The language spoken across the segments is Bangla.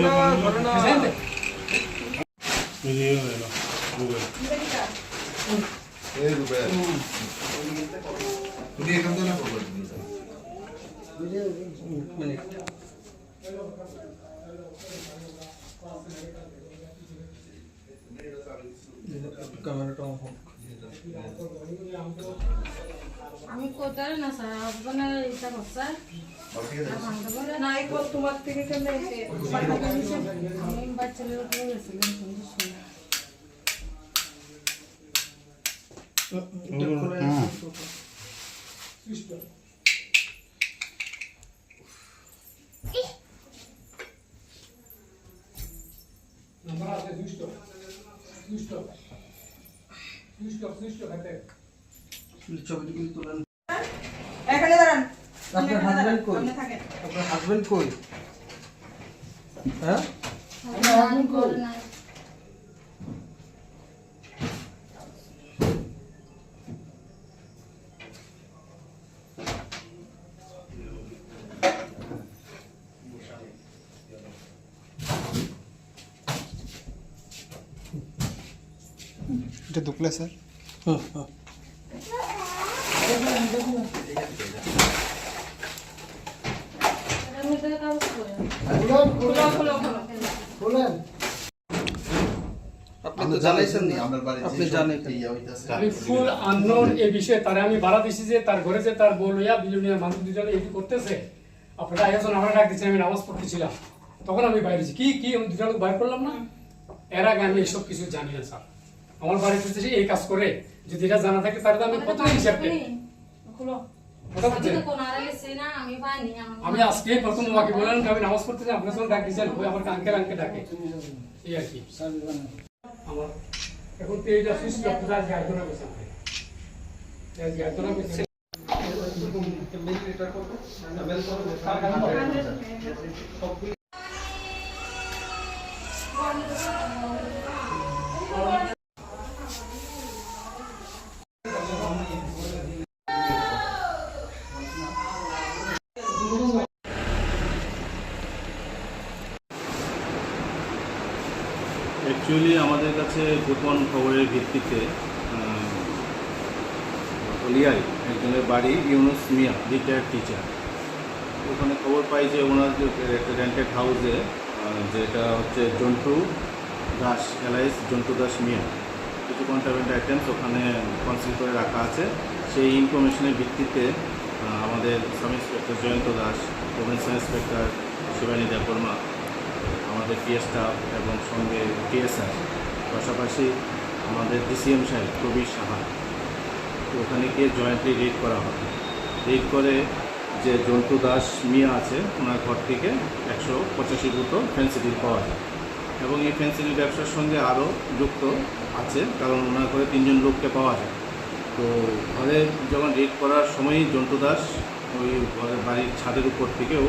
ধরে না ধরে না মিলিয়ে গেল গুগল এই রূপে তুমি এখান থেকে না করবে তুমি মিনিট ক্যামেরাটা অফ হোক। আমি কোথায় না স্যার আপনার এটা করছে ঠিক আছে না এই কল তোমার থেকে কেমনে আমি বাচ্চাদের উপরে গেছিলাম সন্ধ্যের সময় এটা খুলে ছবিগুলি তোলেন এখানে দাঁড়ান। আপনার হাজবেন্ড কই? আপনার হাজবেন্ড কই? হ্যাঁ? এটা দুকলে স্যার। হুম হুম আমি ফুল আননোন এই বিষয়ে তারে আমি বাড়া দিছি যে তার ঘরে যে তার বউ লইয়া বিলুনিয়া মানুষ দুজনে এটি করতেছে আপনারা একজন আমরা ডাক দিচ্ছেন আমি নামাজ পড়তেছিলাম। তখন আমি বাইরে কি কি আমি দুটা লোক বাইর করলাম না? এর আগে আমি এইসব কিছু জানি না স্যার। আমার বাড়িতে এই কাজ করে যদি এটা জানা থাকে তাহলে তো আমি কত হিসাব আমি আজকে প্রথম আমাকে বললেন যে আমি নামাজ পড়তেছি আপনার সঙ্গে ডাক দিচ্ছেন ওই আমার আঙ্কেল আঙ্কেল ডাকে। এই আর কি। আমার এখন তো এইটা ডক্টর আজকে আলোচনা করছে আজকে আলোচনা করছে অ্যাকচুয়ালি আমাদের কাছে গোপন খবরের ভিত্তিতে হলিয়ায় একজনের বাড়ি ইউনুস মিয়া রিটায়ার্ড টিচার ওখানে খবর পাই যে ওনার একটা রেন্টেড হাউসে যেটা হচ্ছে জন্টু দাস এলাইস জন্টু দাস মিয়া, কিছু কন্ট্রাভেন্ট আইটেমস ওখানে কনসিল করে রাখা আছে। সেই ইনফরমেশনের ভিত্তিতে আমাদের sub inspector Jayanta Das Province inspector Shivani Debbarma আমাদের পিএস স্টাফ এবং সঙ্গে টিএসআর পাশাপাশি আমাদের ডিসিএম সাহেব প্রবীর সাহা ওখানে গিয়ে জয়েন্টলি রেড করা হয়। রেড করে যে জন্তু দাস মিয়া আছে, ওনার ঘর থেকে একশো পঁচাশি বোতল ফেন্সিডিল পাওয়া যায়। এবং এই ফেন্সিডিল ব্যবসার সঙ্গে আরও যুক্ত আছে, কারণ ওনার ঘরে তিনজন লোককে পাওয়া যায়। তো ঘরে যখন রেড করার সময়ই জন্তু দাস ওই ঘরের বাড়ির ছাদের উপর থেকেও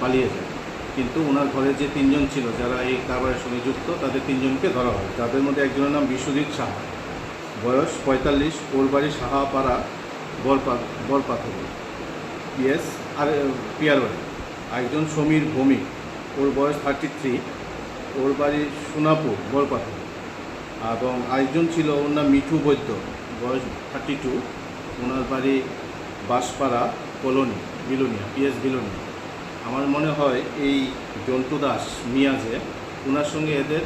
পালিয়ে যায়। কিন্তু ওনার ঘরে যে তিনজন ছিল, যারা এই কারবারের সঙ্গে যুক্ত, তাদের তিনজনকে ধরা হয়। তাদের মধ্যে একজনের নাম বিশ্বজিৎ সাহা। বয়স পঁয়তাল্লিশ, ওর বাড়ি সাহাপাড়া, বরপা বরপাথর। পিএস আর পিয়ার বাড়ি একজন সমীর ভৌমিক। ওর বয়স থার্টি থ্রি ওর বাড়ি সোনাপুর, বরপাথর। এবং আরেকজন ছিল, ওর নাম মিঠু বৈদ্য। বয়স থার্টি টু ওনার বাড়ি বাঁশপাড়া, কলোনি, বিলোনিয়া পিএস বিলোনিয়া। আমার মনে হয় এই জন্টু দাস মিয়া যে ওনার সঙ্গে এদের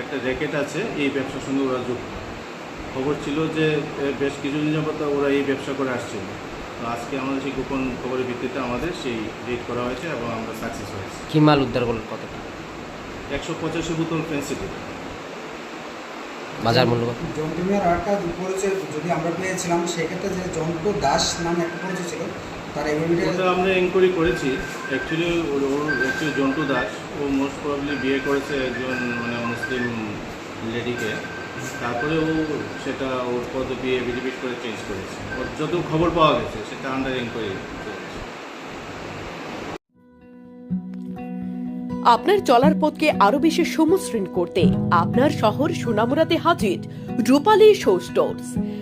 একটা র্যাকেট আছে এই ব্যবসার সঙ্গে ওরা যুক্ত। খবর ছিল যে বেশ কিছুদিন যাবত ওরা এই ব্যবসা করে আসছিল। তো আজকে আমাদের সেই গোপন খবরের ভিত্তিতে আমাদের সেই রেড করা হয়েছে এবং আমরা সাকসেস হয়েছি। কি মাল উদ্ধার করলেন কতটা একশো পঁচাশি বোতল ফেন্সিডিল বাজার মূল্য কত? জন্টুমিয়ার আরেকটা পরিচয় যদি আমরা পেয়েছিলাম সেক্ষেত্রে যে জন্টু দাস নামে একটা পরিচয় ছিল তার আমরা এনকোয়ারি করেছি। অ্যাকচুয়ালি ওর অ্যাকচুয়ালি জন্টু দাস ও মোস্ট প্রবলি বিয়ে করেছে একজন মানে মুসলিম লেডিকে তারপরে ও সেটা ওর পদ বিয়ে বিডিবিট করে চেঞ্জ করেছে। ওর যত খবর পাওয়া গেছে সেটা আন্ডার এনকোয়ারি আপনার চলার পথকে আরও বেশি সমশ্রীণ করতে আপনার শহর সোনামুরাতে হাজির রূপালী শো স্টোর্স।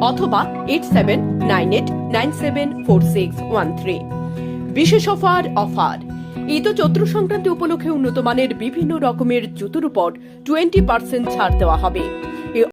অথবা eight seven nine eight nine seven four six one three বিশেষ অফার অফার। ঈদ ও চৈত্র সংক্রান্তি উপলক্ষে উন্নত মানের বিভিন্ন রকমের জুতোর উপর টোয়েন্টি পার্সেন্ট ছাড় দেওয়া হবে।